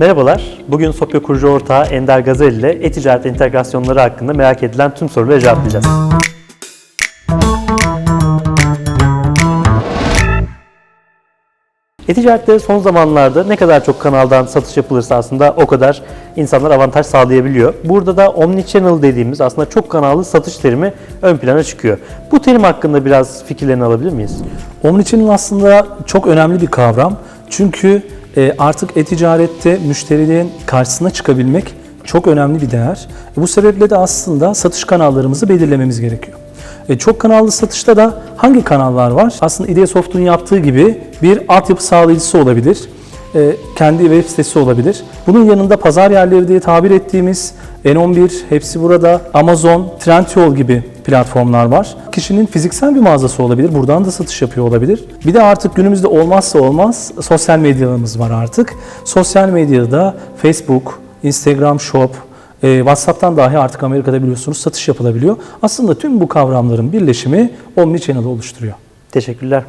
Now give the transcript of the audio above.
Merhabalar. Bugün Sopya kurucu ortağı Ender Gazel ile e-ticaret entegrasyonları hakkında merak edilen tüm soruları cevaplayacağız. E-ticarette son zamanlarda ne kadar çok kanaldan satış yapılırsa aslında o kadar insanlar avantaj sağlayabiliyor. Burada da omnichannel dediğimiz aslında çok kanallı satış terimi ön plana çıkıyor. Bu terim hakkında biraz fikirlerini alabilir miyiz? Omnichannel aslında çok önemli bir kavram. Çünkü artık e-ticarette müşterilerin karşısına çıkabilmek çok önemli bir değer. Bu sebeple de aslında satış kanallarımızı belirlememiz gerekiyor. E, Çok kanallı satışta da hangi kanallar var? Aslında Ideasoft'un yaptığı gibi bir altyapı sağlayıcısı olabilir. E, Kendi web sitesi olabilir. Bunun yanında pazar yerleri diye tabir ettiğimiz N11, hepsi burada, Amazon, Trendyol gibi platformlar var. Kişinin fiziksel bir mağazası olabilir. Buradan da satış yapıyor olabilir. Bir de artık günümüzde olmazsa olmaz sosyal medyalarımız var artık. Sosyal medyada Facebook, Instagram Shop, e, WhatsApp'tan dahi artık Amerika'da biliyorsunuz satış yapılabiliyor. Aslında tüm bu kavramların birleşimi Omnichannel'ı oluşturuyor. Teşekkürler.